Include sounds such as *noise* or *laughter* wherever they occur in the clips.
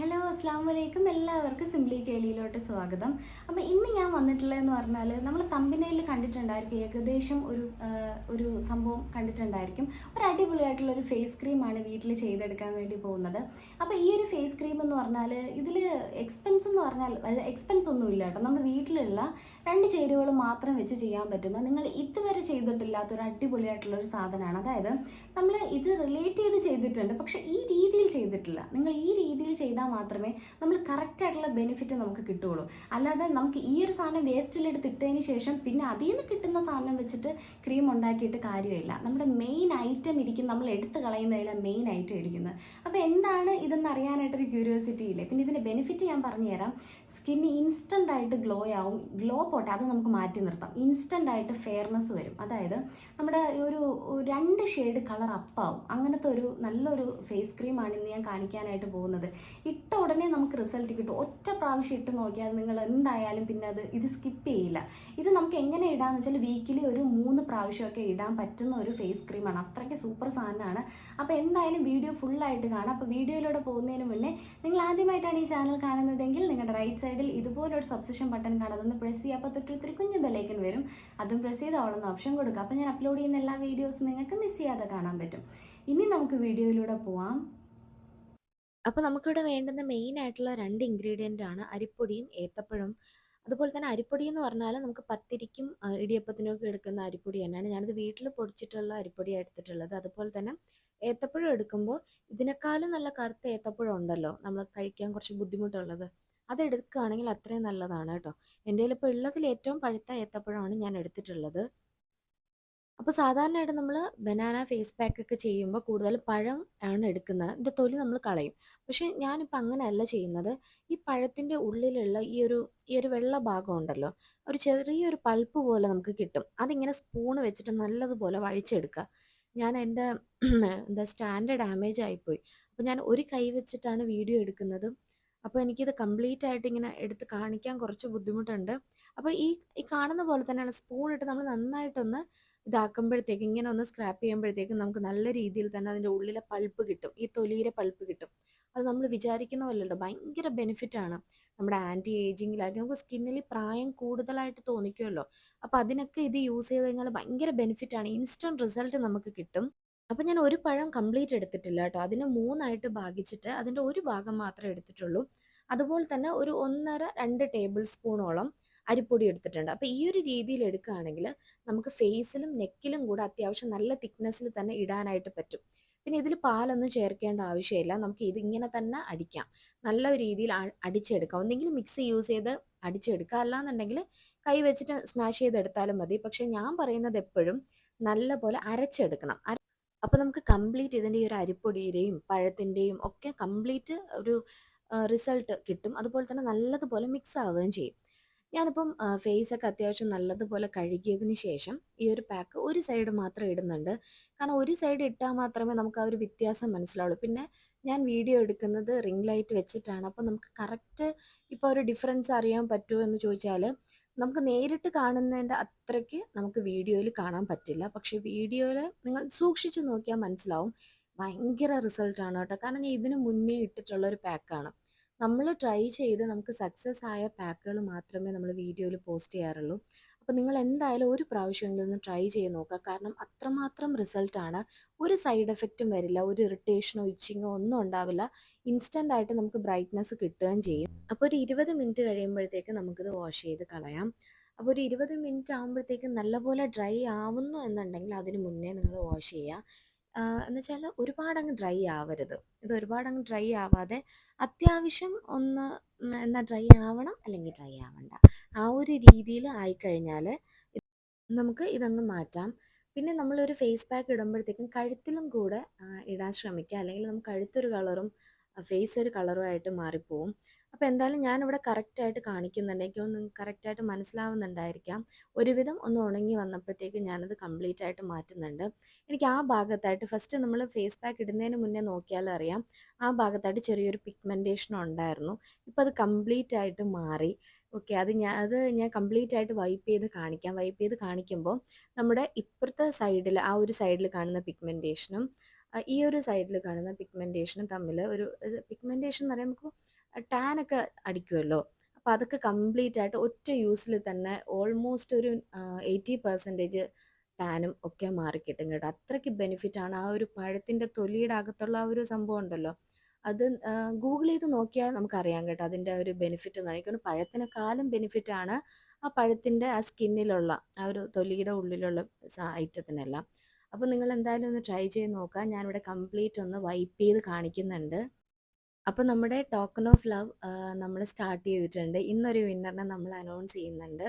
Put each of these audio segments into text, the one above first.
Hello അസ്സാം വലൈക്കും എല്ലാവർക്കും സിംപ്ലി കേളിയിലോട്ട് സ്വാഗതം. അപ്പോൾ ഇന്ന് ഞാൻ വന്നിട്ടുള്ളതെന്ന് പറഞ്ഞാൽ നമ്മൾ തമ്പിനയിൽ കണ്ടിട്ടുണ്ടായിരിക്കും. ഏകദേശം ഒരു ഒരു സംഭവം കണ്ടിട്ടുണ്ടായിരിക്കും. ഒരു അടിപൊളിയായിട്ടുള്ള ഒരു ഫേസ് ക്രീമാണ് വീട്ടിൽ ചെയ്തെടുക്കാൻ വേണ്ടി പോകുന്നത്. അപ്പോൾ ഈ ഒരു ഫേസ് ക്രീം എന്ന് പറഞ്ഞാൽ ഇതിൽ എക്സ്പെൻസ് എന്ന് പറഞ്ഞാൽ എക്സ്പെൻസ് ഒന്നും ഇല്ല കേട്ടോ. നമ്മുടെ വീട്ടിലുള്ള രണ്ട് ചേരുവകൾ മാത്രം വെച്ച് ചെയ്യാൻ പറ്റുന്ന നിങ്ങൾ ഇതുവരെ ചെയ്തിട്ടില്ലാത്ത ഒരു അടിപൊളിയായിട്ടുള്ള ഒരു സാധനമാണ്. അതായത് നമ്മൾ ഇത് റിലേറ്റ് ചെയ്ത് ചെയ്തിട്ടുണ്ട് പക്ഷേ ഈ രീതിയിൽ ചെയ്തിട്ടില്ല. നിങ്ങൾ ഈ രീതിയിൽ ചെയ്താൽ മാത്രമേ നമ്മൾ കറക്റ്റ് ആയിട്ടുള്ള ബെനിഫിറ്റ് നമുക്ക് കിട്ടുകയുള്ളൂ. അല്ലാതെ നമുക്ക് ഈ ഒരു സാധനം വേസ്റ്റിലെടുത്ത് ഇട്ടതിന് ശേഷം പിന്നെ അതിൽ നിന്ന് കിട്ടുന്ന സാധനം വെച്ചിട്ട് ക്രീം ഉണ്ടാക്കിയിട്ട് കാര്യമില്ല. നമ്മുടെ മെയിൻ ഐറ്റം ഇരിക്കും നമ്മൾ എടുത്ത് കളയുന്നതിലെ മെയിൻ ഐറ്റം ഇരിക്കുന്നത്. അപ്പോൾ എന്താണ് ഇതെന്ന് അറിയാനായിട്ടൊരു ക്യൂരിയോസിറ്റി ഇല്ലേ? പിന്നെ ഇതിന്റെ ബെനിഫിറ്റ് ഞാൻ പറഞ്ഞുതരാം. സ്കിന്ന് ഇൻസ്റ്റന്റ് ആയിട്ട് ഗ്ലോ ആവും. ഗ്ലോ പോട്ടെ അത് നമുക്ക് മാറ്റി നിർത്താം. ഇൻസ്റ്റന്റ് ആയിട്ട് ഫെയർനെസ് വരും. അതായത് നമ്മുടെ ഒരു രണ്ട് ഷെയ്ഡ് കളർ അപ്പാവും അങ്ങനത്തെ ഒരു നല്ലൊരു ഫേസ് ക്രീമാണ് ഇന്ന് ഞാൻ കാണിക്കാനായിട്ട് പോകുന്നത്. ഇട്ട ഉടനെ നമുക്ക് റിസൾട്ട് കിട്ടും. ഒറ്റ പ്രാവശ്യം ഇട്ട് നോക്കിയാൽ നിങ്ങൾ എന്തായാലും പിന്നെ അത് ഇത് സ്കിപ്പ് ചെയ്യില്ല. ഇത് നമുക്ക് എങ്ങനെ ഇടാന്ന് വെച്ചാൽ വീക്കിലി ഒരു മൂന്ന് പ്രാവശ്യമൊക്കെ ഇടാൻ പറ്റുന്ന ഒരു ഫേസ് ക്രീമാണ് അത്രയ്ക്ക് സൂപ്പർ സാധനമാണ്. അപ്പോൾ എന്തായാലും വീഡിയോ ഫുള്ളായിട്ട് കാണാം. അപ്പോൾ വീഡിയോയിലൂടെ പോകുന്നതിന് മുന്നേ നിങ്ങൾ ആദ്യമായിട്ടാണ് ഈ ചാനൽ കാണുന്നതെങ്കിൽ നിങ്ങളുടെ റൈറ്റ് സൈഡിൽ ഇതുപോലൊരു സബ്സ്ക്രിപ്ഷൻ ബട്ടൺ കാണാം അതൊന്ന് പ്രസ് ചെയ്യുക. അപ്പോൾ തൊട്ടൊരു കുഞ്ഞു ബെല്ലൈക്കൻ വരും. അതും പ്രസ് ചെയ്ത് അവളൊന്ന് ഓപ്ഷൻ കൊടുക്കുക. അപ്പോൾ ഞാൻ അപ്ലോഡ് ചെയ്യുന്ന എല്ലാ വീഡിയോസും നിങ്ങൾക്ക് മിസ് ചെയ്യാതെ കാണാൻ പറ്റും. ഇനി നമുക്ക് വീഡിയോയിലൂടെ പോവാം. അപ്പോൾ നമുക്കിവിടെ വേണ്ടുന്ന മെയിൻ ആയിട്ടുള്ള രണ്ട് ഇൻഗ്രീഡിയന്റ് ആണ് അരിപ്പൊടിയും ഏത്തപ്പഴവും. അതുപോലെ തന്നെ അരിപ്പൊടി എന്ന് പറഞ്ഞാൽ നമുക്ക് പത്തിരിക്കും ഇടിയപ്പത്തിനൊക്കെ എടുക്കുന്ന അരിപ്പൊടി തന്നെയാണ്. ഞാനിത് വീട്ടിൽ പൊടിച്ചിട്ടുള്ള അരിപ്പൊടിയാണ് എടുത്തിട്ടുള്ളത്. അതുപോലെ തന്നെ ഏത്തപ്പഴം എടുക്കുമ്പോൾ ഇതിനേക്കാളും നല്ല കറുത്ത ഏത്തപ്പഴം ഉണ്ടല്ലോ. നമ്മൾ കഴിക്കാൻ കുറച്ച് ബുദ്ധിമുട്ടുള്ളത്. അതെടുക്കുകയാണെങ്കിൽ അത്രയും നല്ലതാണ് കേട്ടോ. എന്റെ ഇപ്പോൾ ഉള്ളതിൽ ഏറ്റവും പഴുത്ത ഏത്തപ്പഴമാണ് ഞാൻ എടുത്തിട്ടുള്ളത്. അപ്പോൾ സാധാരണയായിട്ട് നമ്മൾ ബനാന ഫേസ് പാക്ക് ഒക്കെ ചെയ്യുമ്പോൾ കൂടുതൽ പഴം ആണ് എടുക്കുന്നത്. ഇതിന്റെ തൊലി നമ്മൾ കളയും. പക്ഷേ ഞാനിപ്പോൾ അങ്ങനെയല്ല ചെയ്യുന്നത്. ഈ പഴത്തിന്റെ ഉള്ളിലുള്ള ഈ ഒരു ഈ ഒരു വെള്ള ഭാഗം ഉണ്ടല്ലോ ഒരു ചെറിയൊരു പൾപ്പ് പോലെ നമുക്ക് കിട്ടും. അതിങ്ങനെ സ്പൂണ് വെച്ചിട്ട് നല്ലതുപോലെ വഴിച്ചെടുക്കുക. ഞാൻ എന്റെ *clears throat* എന്താ സ്റ്റാൻഡ് ഡാമേജ് ആയിപ്പോയി. അപ്പോൾ ഞാൻ ഒരു കൈ വെച്ചിട്ടാണ് വീഡിയോ എടുക്കുന്നത്. അപ്പോൾ എനിക്കിത് കംപ്ലീറ്റ് ആയിട്ട് ഇങ്ങനെ എടുത്ത് കാണിക്കാൻ കുറച്ച് ബുദ്ധിമുട്ടുണ്ട്. അപ്പോൾ ഈ ഈ കാണുന്ന പോലെ തന്നെയാണ് സ്പൂൺ ഇട്ട് നമ്മൾ നന്നായിട്ടൊന്ന് ഇതാക്കുമ്പോഴത്തേക്ക് ഇങ്ങനെ ഒന്ന് സ്ക്രാപ്പ് ചെയ്യുമ്പോഴത്തേക്കും നമുക്ക് നല്ല രീതിയിൽ തന്നെ അതിന്റെ ഉള്ളിലെ പൾപ്പ് കിട്ടും. ഈ തൊലിയിലെ പൾപ്പ് കിട്ടും. അത് നമ്മൾ വിചാരിക്കുന്ന പോലെയല്ലോ ഭയങ്കര ബെനിഫിറ്റാണ് നമ്മുടെ ആന്റി ഏജിങ്ങിലാക്കി നമുക്ക് സ്കിന്നിൽ പ്രായം കൂടുതലായിട്ട് തോന്നിക്കുമല്ലോ. അപ്പോൾ അതിനൊക്കെ ഇത് യൂസ് ചെയ്ത് കഴിഞ്ഞാൽ ഭയങ്കര ബെനിഫിറ്റാണ് ഇൻസ്റ്റന്റ് റിസൾട്ട് നമുക്ക് കിട്ടും. അപ്പം ഞാൻ ഒരു പഴം കംപ്ലീറ്റ് എടുത്തിട്ടില്ല കേട്ടോ. അതിനെ മൂന്നായിട്ട് ഭാഗിച്ചിട്ട് അതിന്റെ ഒരു ഭാഗം മാത്രമേ എടുത്തിട്ടുള്ളൂ. അതുപോലെ തന്നെ ഒരു ഒന്നര രണ്ട് ടേബിൾ സ്പൂണോളം അരിപ്പൊടി എടുത്തിട്ടുണ്ട്. അപ്പോൾ ഈ ഒരു രീതിയിൽ എടുക്കുകയാണെങ്കിൽ നമുക്ക് ഫേസിലും നെക്കിലും കൂടെ അത്യാവശ്യം നല്ല തിക്നെസ്സിൽ തന്നെ ഇടാനായിട്ട് പറ്റും. പിന്നെ ഇതിൽ പാലൊന്നും ചേർക്കേണ്ട ആവശ്യമില്ല. നമുക്ക് ഇത് ഇങ്ങനെ തന്നെ അടിക്കാം. നല്ല രീതിയിൽ അടിച്ചെടുക്കാം. ഒന്നെങ്കിൽ മിക്സി യൂസ് ചെയ്ത് അടിച്ചെടുക്കുക അല്ലാന്നുണ്ടെങ്കിൽ കൈ വെച്ചിട്ട് സ്മാഷ് ചെയ്തെടുത്താലും മതി. പക്ഷേ ഞാൻ പറയുന്നത് എപ്പോഴും നല്ല പോലെ അരച്ചെടുക്കണം. അര അപ്പോൾ നമുക്ക് കംപ്ലീറ്റ് ഇതിന്റെ ഈ ഒരു അരിപ്പൊടിയുടെയും പഴത്തിന്റെയും ഒക്കെ കംപ്ലീറ്റ് ഒരു റിസൾട്ട് കിട്ടും. അതുപോലെ തന്നെ നല്ലതുപോലെ മിക്സ് ആവുകയും ചെയ്യും. ഞാനിപ്പം ഫേസ് ഒക്കെ അത്യാവശ്യം നല്ലതുപോലെ കഴുകിയതിന് ശേഷം ഈ ഒരു പാക്ക് ഒരു സൈഡ് മാത്രം ഇടുന്നുണ്ട്. കാരണം ഒരു സൈഡ് ഇട്ടാൽ മാത്രമേ നമുക്ക് ആ ഒരു വ്യത്യാസം മനസ്സിലാവുള്ളൂ. പിന്നെ ഞാൻ വീഡിയോ എടുക്കുന്നത് റിംഗ് ലൈറ്റ് വെച്ചിട്ടാണ്. അപ്പോൾ നമുക്ക് കറക്റ്റ് ഇപ്പോൾ ഒരു ഡിഫറൻസ് അറിയാൻ പറ്റുമോ എന്ന് ചോദിച്ചാൽ നമുക്ക് നേരിട്ട് കാണുന്നതിന്റെ അത്രയ്ക്ക് നമുക്ക് വീഡിയോയിൽ കാണാൻ പറ്റില്ല. പക്ഷേ വീഡിയോയിൽ നിങ്ങൾ സൂക്ഷിച്ച് നോക്കിയാൽ മനസ്സിലാവും. ഭയങ്കര റിസൾട്ടാണ് കേട്ടോ. കാരണം ഞാൻ ഇതിന് മുന്നേ ഇട്ടിട്ടുള്ള ഒരു പാക്കാണ് നമ്മൾ ട്രൈ ചെയ്ത് നമുക്ക് സക്സസ് ആയ പാക്കുകൾ മാത്രമേ നമ്മൾ വീഡിയോയിൽ പോസ്റ്റ് ചെയ്യാറുള്ളൂ. അപ്പോൾ നിങ്ങൾ എന്തായാലും ഒരു പ്രാവശ്യമെങ്കിലും ഒന്ന് ട്രൈ ചെയ്ത് നോക്കുക. കാരണം അത്രമാത്രം റിസൾട്ടാണ് ഒരു സൈഡ് എഫക്റ്റും വരില്ല ഒരു ഇറിറ്റേഷനോ ഇച്ചിങ്ങോ ഒന്നും ഉണ്ടാവില്ല. ഇൻസ്റ്റന്റ് ആയിട്ട് നമുക്ക് ബ്രൈറ്റ്നസ് കിട്ടുകയും ചെയ്യും. അപ്പോൾ ഒരു ഇരുപത് മിനിറ്റ് കഴിയുമ്പോഴത്തേക്ക് നമുക്കിത് വാഷ് ചെയ്ത് കളയാം. അപ്പോൾ ഒരു ഇരുപത് മിനിറ്റ് ആകുമ്പോഴത്തേക്കും നല്ലപോലെ ഡ്രൈ ആവുന്നു എന്നുണ്ടെങ്കിൽ അതിന് മുന്നേ നിങ്ങൾ വാഷ് ചെയ്യുക. എന്ന് വെച്ചാൽ ഒരുപാടങ്ങ് ഡ്രൈ ആവരുത്. ഇത് ഒരുപാടങ്ങ് ഡ്രൈ ആവാതെ അത്യാവശ്യം ഒന്ന് എന്നാൽ എന്നാ ഡ്രൈ ആവണം അല്ലെങ്കിൽ ഡ്രൈ ആവണ്ട. ആ ഒരു രീതിയിൽ ആയിക്കഴിഞ്ഞാൽ നമുക്ക് ഇതൊന്ന് മാറ്റാം. പിന്നെ നമ്മളൊരു ഫേസ് പാക്ക് ഇടുമ്പോഴത്തേക്കും കഴുത്തിലും കൂടെ ഇടാൻ ശ്രമിക്കുക അല്ലെങ്കിൽ നമുക്ക് കഴുത്തൊരു കളറും ഫേസ് ഒരു കളറുമായിട്ട് മാറിപ്പോവും. അപ്പോൾ എന്തായാലും ഞാനിവിടെ കറക്റ്റായിട്ട് കാണിക്കുന്നുണ്ട്. ഒന്ന് കറക്റ്റായിട്ട് മനസ്സിലാവുന്നുണ്ടായിരിക്കാം. ഒരുവിധം ഒന്ന് ഉണങ്ങി വന്നപ്പോഴത്തേക്ക് ഞാനത് കംപ്ലീറ്റ് ആയിട്ട് മാറ്റുന്നുണ്ട്. എനിക്ക് ആ ഭാഗത്തായിട്ട് ഫസ്റ്റ് നമ്മൾ ഫേസ് പാക്ക് ഇടുന്നതിന് മുന്നേ നോക്കിയാൽ അറിയാം. ആ ഭാഗത്തായിട്ട് ചെറിയൊരു പിഗ്മെന്റേഷൻ ഉണ്ടായിരുന്നു. ഇപ്പോൾ അത് കംപ്ലീറ്റ് ആയിട്ട് മാറി. ഓക്കെ അത് ഞാൻ അത് ഞാൻ കംപ്ലീറ്റ് ആയിട്ട് വൈപ്പ് ചെയ്ത് കാണിക്കാം. വൈപ്പ് ചെയ്ത് കാണിക്കുമ്പോൾ നമ്മുടെ ഇപ്പുറത്തെ സൈഡിൽ ആ ഒരു സൈഡിൽ കാണുന്ന പിഗ്മെന്റേഷനും ഈ ഒരു സൈഡിൽ കാണുന്ന പിഗ്മെന്റേഷനും തമ്മിൽ ഒരു പിഗ്മെന്റേഷൻ എന്ന് പറയുമ്പോൾ നമുക്ക് ടാനൊക്കെ അടിക്കുമല്ലോ അപ്പോൾ അതൊക്കെ കംപ്ലീറ്റ് ആയിട്ട് ഒറ്റ യൂസിൽ തന്നെ ഓൾമോസ്റ്റ് ഒരു എയ്റ്റി പെർസെന്റേജ് ടാനും ഒക്കെ മാറിക്കിട്ടും കേട്ടോ. അത്രയ്ക്ക് ബെനിഫിറ്റാണ് ആ ഒരു പഴത്തിന്റെ തൊലിയുടെ അകത്തുള്ള ആ ഒരു സംഭവം ഉണ്ടല്ലോ. അത് ഗൂഗിൾ ചെയ്ത് നോക്കിയാൽ നമുക്കറിയാം കേട്ടോ അതിന്റെ ഒരു ബെനിഫിറ്റ് എന്ന് കാലം പഴത്തിനെക്കാളും ബെനിഫിറ്റാണ് ആ പഴത്തിന്റെ ആ സ്കിന്നിലുള്ള ആ ഒരു തൊലിയുടെ ഉള്ളിലുള്ള ഐറ്റത്തിനെല്ലാം അപ്പോൾ നിങ്ങൾ എന്തായാലും ഒന്ന് ട്രൈ ചെയ്ത് നോക്കുക ഞാനിവിടെ കംപ്ലീറ്റ് ഒന്ന് വൈപ്പ് ചെയ്ത് കാണിക്കുന്നുണ്ട്. അപ്പോൾ നമ്മുടെ ടോക്കൺ ഓഫ് ലവ് നമ്മൾ സ്റ്റാർട്ട് ചെയ്തിട്ടുണ്ട്. ഇന്നൊരു വിന്നറിനെ നമ്മൾ അനൗൺസ് ചെയ്യുന്നുണ്ട്.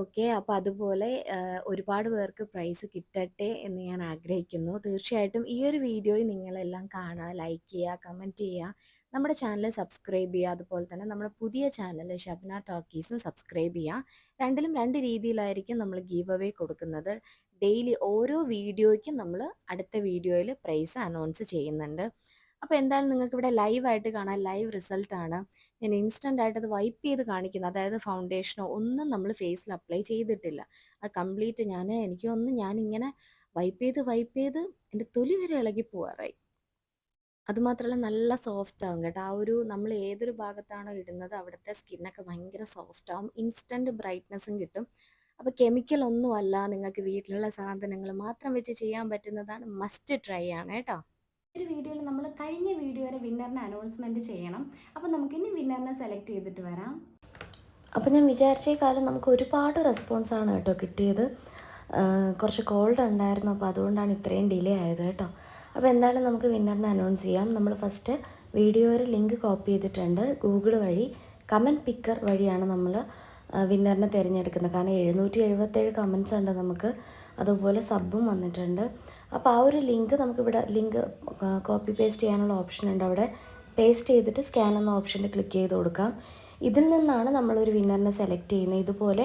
ഓക്കെ അപ്പോൾ അതുപോലെ ഒരുപാട് പേർക്ക് പ്രൈസ് കിട്ടട്ടെ എന്ന് ഞാൻ ആഗ്രഹിക്കുന്നു. തീർച്ചയായിട്ടും ഈ ഒരു വീഡിയോയിൽ നിങ്ങളെല്ലാം കാണുക ലൈക്ക് ചെയ്യുക കമന്റ് ചെയ്യുക. നമ്മുടെ ചാനൽ സബ്സ്ക്രൈബ് ചെയ്യുക. അതുപോലെ തന്നെ നമ്മുടെ പുതിയ ചാനൽ ഷബ്ന ടോക്കീസും സബ്സ്ക്രൈബ് ചെയ്യുക. രണ്ടിലും രണ്ട് രീതിയിലായിരിക്കും നമ്മൾ ഗീവ് അവേ കൊടുക്കുന്നത്. ഡെയിലി ഓരോ വീഡിയോയ്ക്കും നമ്മൾ അടുത്ത വീഡിയോയിൽ പ്രൈസ് അനൗൺസ് ചെയ്യുന്നുണ്ട്. അപ്പോൾ എന്തായാലും നിങ്ങൾക്ക് ഇവിടെ ലൈവായിട്ട് കാണാം ലൈവ് റിസൾട്ടാണ്. ഞാൻ ഇൻസ്റ്റന്റ് ആയിട്ട് അത് വൈപ്പ് ചെയ്ത് കാണിക്കുന്നത് അതായത് ഫൗണ്ടേഷനോ ഒന്നും നമ്മൾ ഫേസിൽ അപ്ലൈ ചെയ്തിട്ടില്ല. അത് കംപ്ലീറ്റ് ഞാൻ എനിക്ക് ഒന്ന് ഞാനിങ്ങനെ വൈപ്പ് ചെയ്ത് വൈപ്പ് ചെയ്ത് എന്റെ തൊലി വരെ ഇളകി പോവാറായി. അതുമാത്രമല്ല നല്ല സോഫ്റ്റ് ആവും കേട്ടോ. ആ ഒരു നമ്മൾ ഏതൊരു ഭാഗത്താണോ ഇടുന്നത് അവിടുത്തെ സ്കിന്നൊക്കെ ഭയങ്കര സോഫ്റ്റ് ആവും. ഇൻസ്റ്റന്റ് ബ്രൈറ്റ്നസ്സും കിട്ടും. അപ്പോൾ കെമിക്കൽ ഒന്നുമല്ല നിങ്ങൾക്ക് വീട്ടിലുള്ള സാധനങ്ങൾ മാത്രം വെച്ച് ചെയ്യാൻ പറ്റുന്നതാണ് മസ്റ്റ് ട്രൈ ആണ് കേട്ടോ. ഒരു വീഡിയോയിൽ നമ്മൾ കഴിഞ്ഞ വീഡിയോയുടെ വിന്നറിനെ അനൗൺസ്മെന്റ് ചെയ്യണം. അപ്പോൾ നമുക്കിനി വിന്നറിനെ സെലക്ട് ചെയ്തിട്ട് വരാം. അപ്പോൾ ഞാൻ വിചാരിച്ച കാലം നമുക്ക് ഒരുപാട് റെസ്പോൺസാണ് കേട്ടോ കിട്ടിയത്. കുറച്ച് കോൾഡ് ഉണ്ടായിരുന്നു. അപ്പോൾ അതുകൊണ്ടാണ് ഇത്രയും ഡിലേ ആയത് കേട്ടോ. അപ്പോൾ എന്തായാലും നമുക്ക് വിന്നറിനെ അനൗൺസ് ചെയ്യാം. നമ്മൾ ഫസ്റ്റ് വീഡിയോയുടെ ലിങ്ക് കോപ്പി ചെയ്തിട്ടുണ്ട്. ഗൂഗിൾ വഴി കമന്റ് പിക്കർ വഴിയാണ് നമ്മൾ വിന്നറിനെ തിരഞ്ഞെടുക്കുന്നത്. കാരണം എഴുന്നൂറ്റി എഴുപത്തേഴ് കമൻസ് ഉണ്ട് നമുക്ക്. അതുപോലെ സബും വന്നിട്ടുണ്ട്. അപ്പോൾ ആ ഒരു ലിങ്ക് നമുക്കിവിടെ ലിങ്ക് കോപ്പി പേസ്റ്റ് ചെയ്യാനുള്ള ഓപ്ഷൻ ഉണ്ട്. അവിടെ പേസ്റ്റ് ചെയ്തിട്ട് സ്കാൻ എന്ന ഓപ്ഷനിൽ ക്ലിക്ക് ചെയ്ത് കൊടുക്കാം. ഇതിൽ നിന്നാണ് നമ്മളൊരു വിന്നറിനെ സെലക്ട് ചെയ്യുന്നത്. ഇതുപോലെ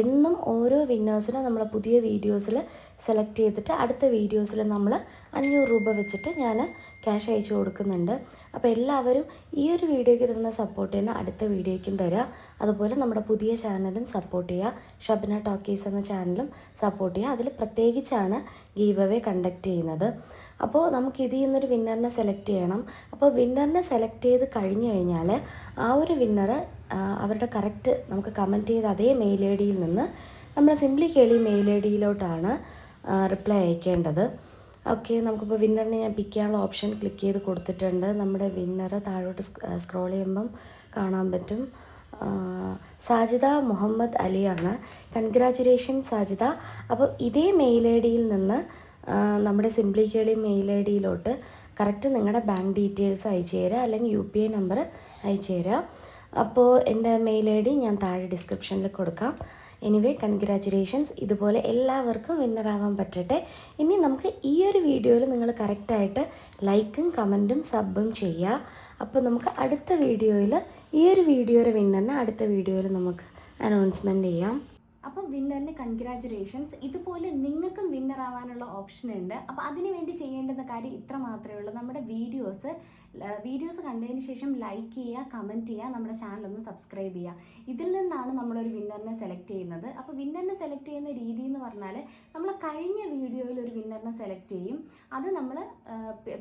എന്നും ഓരോ വിന്നേഴ്സിനെ നമ്മൾ പുതിയ വീഡിയോസിൽ സെലക്ട് ചെയ്തിട്ട് അടുത്ത വീഡിയോസിൽ നമ്മൾ അഞ്ഞൂറ് രൂപ വെച്ചിട്ട് ഞാൻ ക്യാഷ് അയച്ചു കൊടുക്കുന്നുണ്ട്. അപ്പോൾ എല്ലാവരും ഈ ഒരു വീഡിയോയ്ക്ക് തന്ന സപ്പോർട്ട് തന്നെ അടുത്ത വീഡിയോയ്ക്കും തരിക അതുപോലെ നമ്മുടെ പുതിയ ചാനലും സപ്പോർട്ട് ചെയ്യുക ഷബ്ന ടോക്കീസ് എന്ന ചാനലും സപ്പോർട്ട് ചെയ്യുക അതിൽ പ്രത്യേകിച്ചാണ് ഗീവ് അവേ കണ്ടക്ട് ചെയ്യുന്നത്. അപ്പോൾ നമുക്ക് ഇതിൽ നിന്നൊരു വിന്നറിനെ സെലക്ട് ചെയ്യണം. അപ്പോൾ വിന്നറിനെ സെലക്ട് ചെയ്ത് കഴിഞ്ഞ് കഴിഞ്ഞാൽ ആ ഒരു വിന്നർ അവരുടെ കറക്റ്റ് നമുക്ക് കമന്റ് ചെയ്ത അതേ മെയിൽ ഐ ഡിയിൽ നിന്ന് നമ്മൾ സിംപ്ലി കേളി മെയിൽ ഐ ഡിയിലോട്ടാണ് റിപ്ലൈ അയക്കേണ്ടത്. ഓക്കെ നമുക്കിപ്പോൾ വിന്നറിനെ ഞാൻ പിക്ക് ചെയ്യാനുള്ള ഓപ്ഷൻ ക്ലിക്ക് ചെയ്ത് കൊടുത്തിട്ടുണ്ട്. നമ്മുടെ വിന്നർ താഴോട്ട് സ്ക്രോൾ ചെയ്യുമ്പം കാണാൻ പറ്റും. സാജിദ മുഹമ്മദ് അലിയാണ്. കൺഗ്രാചുലേഷൻ സാജിദ. അപ്പോൾ ഇതേ മെയിൽ ഐ ഡിയിൽ നിന്ന് നമ്മുടെ സിംപ്ലി കേളി മെയിൽ ഐ ഡിയിലോട്ട് കറക്റ്റ് നിങ്ങളുടെ ബാങ്ക് ഡീറ്റെയിൽസ് അയച്ചു തരിക അല്ലെങ്കിൽ യു പി ഐ നമ്പർ അയച്ചു തരിക അപ്പോൾ എന്റെ മെയിൽ ഐ ഡി ഞാൻ താഴെ ഡിസ്ക്രിപ്ഷനിൽ കൊടുക്കാം. എനിവേ കൺഗ്രാറ്റുലേഷൻസ് ഇതുപോലെ എല്ലാവർക്കും വിന്നറാവാൻ പറ്റട്ടെ. ഇനി നമുക്ക് ഈ ഒരു വീഡിയോയിൽ നിങ്ങൾ കറക്റ്റായിട്ട് ലൈക്കും കമന്റും സബും ചെയ്യുക അപ്പോൾ നമുക്ക് അടുത്ത വീഡിയോയിൽ ഈ ഒരു വീഡിയോയുടെ വിന്നറിനെ അടുത്ത വീഡിയോയിൽ നമുക്ക് അനൗൺസ്മെന്റ് ചെയ്യാം. അപ്പം വിന്നറിന് കൺഗ്രാചുലേഷൻസ് ഇതുപോലെ നിങ്ങൾക്കും വിന്നർ ആവാനുള്ള ഓപ്ഷൻ ഉണ്ട്. അപ്പോൾ അതിന് വേണ്ടി ചെയ്യേണ്ടുന്ന കാര്യം ഇത്ര മാത്രമേ ഉള്ളൂ. നമ്മുടെ വീഡിയോസ് വീഡിയോസ് കണ്ടതിന് ശേഷം ലൈക്ക് ചെയ്യുക കമന്റ് ചെയ്യുക നമ്മുടെ ചാനൽ ഒന്ന് സബ്സ്ക്രൈബ് ചെയ്യുക. ഇതിൽ നിന്നാണ് നമ്മളൊരു വിന്നറിനെ സെലക്ട് ചെയ്യുന്നത്. അപ്പോൾ വിന്നറിനെ സെലക്ട് ചെയ്യുന്ന രീതി എന്ന് പറഞ്ഞാൽ നമ്മൾ കഴിഞ്ഞ വീഡിയോയിൽ ഒരു വിന്നറിനെ സെലക്ട് ചെയ്യും. അത് നമ്മൾ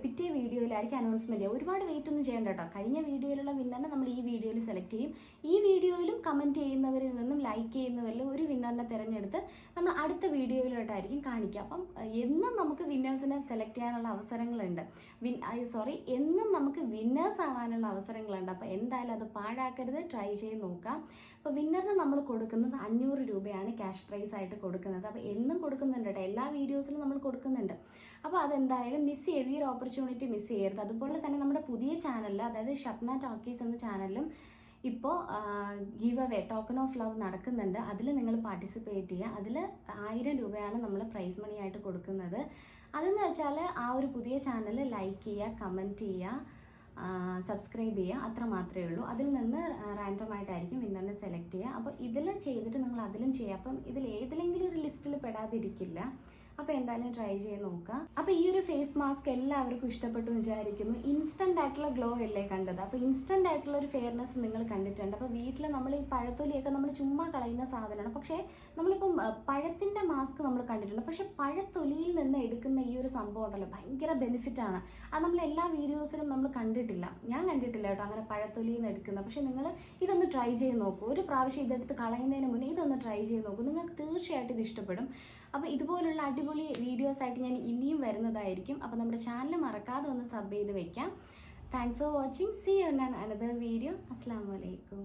പിറ്റേ വീഡിയോയിലായിരിക്കും അനൗൺസ്മെന്റ് ചെയ്യുക. ഒരുപാട് വെയിറ്റ് ഒന്നും ചെയ്യേണ്ട കേട്ടോ. കഴിഞ്ഞ വീഡിയോയിലുള്ള വിന്നറിനെ നമ്മൾ ഈ വീഡിയോയിൽ സെലക്ട് ചെയ്യും. ഈ വീഡിയോയിലും കമന്റ് ചെയ്യുന്നവരിൽ നിന്നും ലൈക്ക് ചെയ്യുന്നവരിൽ ഒരു വിന്നറിനെ തിരഞ്ഞെടുത്ത് നമ്മൾ അടുത്ത വീഡിയോയിലോട്ടായിരിക്കും കാണിക്കുക. അപ്പം എന്നും നമുക്ക് വിന്നേഴ്സിനെ സെലക്ട് ചെയ്യാനുള്ള അവസരങ്ങളുണ്ട്. വിൻ സോറി എന്നും നമുക്ക് വിന്നേഴ്സ് ആവാനുള്ള അവസരങ്ങളുണ്ട്. അപ്പോൾ എന്തായാലും അത് പാഴാക്കരുത്. ട്രൈ ചെയ്ത് നോക്കാം അപ്പോൾ വിന്നറിന് നമ്മൾ കൊടുക്കുന്നത് അഞ്ഞൂറ് രൂപയാണ് ക്യാഷ് പ്രൈസ് ആയിട്ട് കൊടുക്കുന്നത്. അപ്പോൾ എന്നും കൊടുക്കുന്നുണ്ട് കേട്ടോ. എല്ലാ വീഡിയോസിലും നമ്മൾ കൊടുക്കുന്നുണ്ട്. അപ്പോൾ അതെന്തായാലും മിസ് ചെയ്ത് ഈ ഒരു ഓപ്പർച്യൂണിറ്റി മിസ് ചെയ്യരുത്. അതുപോലെ തന്നെ നമ്മുടെ പുതിയ ചാനലിൽ അതായത് ഷപ്ന ടോക്കീസ് എന്ന ചാനലിലും ഇപ്പോൾ give away token of love നടക്കുന്നുണ്ട്. അതിൽ നിങ്ങൾ പാർട്ടിസിപ്പേറ്റ് ചെയ്യുക. അതിൽ ആയിരം രൂപയാണ് നമ്മൾ പ്രൈസ് മണിയായിട്ട് കൊടുക്കുന്നത്. അതെന്ന് വെച്ചാൽ ആ ഒരു പുതിയ ചാനൽ ലൈക്ക് ചെയ്യുക കമന്റ് ചെയ്യുക സബ്സ്ക്രൈബ് ചെയ്യുക അത്ര മാത്രമേ ഉള്ളൂ. അതിൽ നിന്ന് റാൻഡം ആയിട്ടായിരിക്കും വിന്നറിനെ സെലക്ട് ചെയ്യുക. അപ്പോൾ ഇതിൽ ചെയ്തിട്ട് നിങ്ങൾ അതിലും ചെയ്യുക അപ്പം ഇതിൽ ഏതിലെങ്കിലും ഒരു ലിസ്റ്റിൽ പെടാതിരിക്കില്ല. അപ്പോൾ എന്തായാലും ട്രൈ ചെയ്ത് നോക്കുക അപ്പോൾ ഈ ഒരു ഫേസ് മാസ്ക് എല്ലാവർക്കും ഇഷ്ടപ്പെട്ടു വിചാരിക്കുന്നു. ഇൻസ്റ്റന്റ് ആയിട്ടുള്ള ഗ്ലോ അല്ലേ കണ്ടത്? അപ്പോൾ ഇൻസ്റ്റന്റ് ആയിട്ടുള്ള ഒരു ഫെയർനെസ് നിങ്ങൾ കണ്ടിട്ടുണ്ട്. അപ്പോൾ വീട്ടിൽ നമ്മൾ ഈ പഴത്തൊലിയൊക്കെ നമ്മൾ ചുമ്മാ കളയുന്ന സാധനമാണ്. പക്ഷേ നമ്മളിപ്പം പഴത്തിന്റെ മാസ്ക് നമ്മൾ കണ്ടിട്ടുണ്ട്. പക്ഷെ പഴത്തൊലിയിൽ നിന്ന് എടുക്കുന്ന ഈ ഒരു സംഭവം ഉണ്ടല്ലോ ഭയങ്കര ബെനിഫിറ്റ് ആണ്. അത് നമ്മൾ എല്ലാ വീഡിയോസിലും നമ്മൾ കണ്ടിട്ടില്ല. ഞാൻ കണ്ടിട്ടില്ല കേട്ടോ അങ്ങനെ പഴത്തൊലിയിൽ നിന്ന് എടുക്കുന്നത് പക്ഷെ നിങ്ങൾ ഇതൊന്ന് ട്രൈ ചെയ്ത് നോക്കൂ. ഒരു പ്രാവശ്യം ഇതെടുത്ത് കളയുന്നതിന് മുന്നേ ഇതൊന്ന് ട്രൈ ചെയ്ത് നോക്കൂ. നിങ്ങൾക്ക് തീർച്ചയായിട്ടും ഇത് ഇഷ്ടപ്പെടും. അപ്പോൾ ഇതുപോലുള്ള അടിപൊളി വീഡിയോസ് ആയിട്ട് ഞാൻ ഇനിയും വരുന്നതായിരിക്കും. അപ്പോൾ നമ്മുടെ ചാനൽ മറക്കാതെ ഒന്ന് സബ് ചെയ്ത് വെക്കാം. Thanks for watching see you ഞാൻ അനദർ വീഡിയോ അസ്സാം വലൈക്കും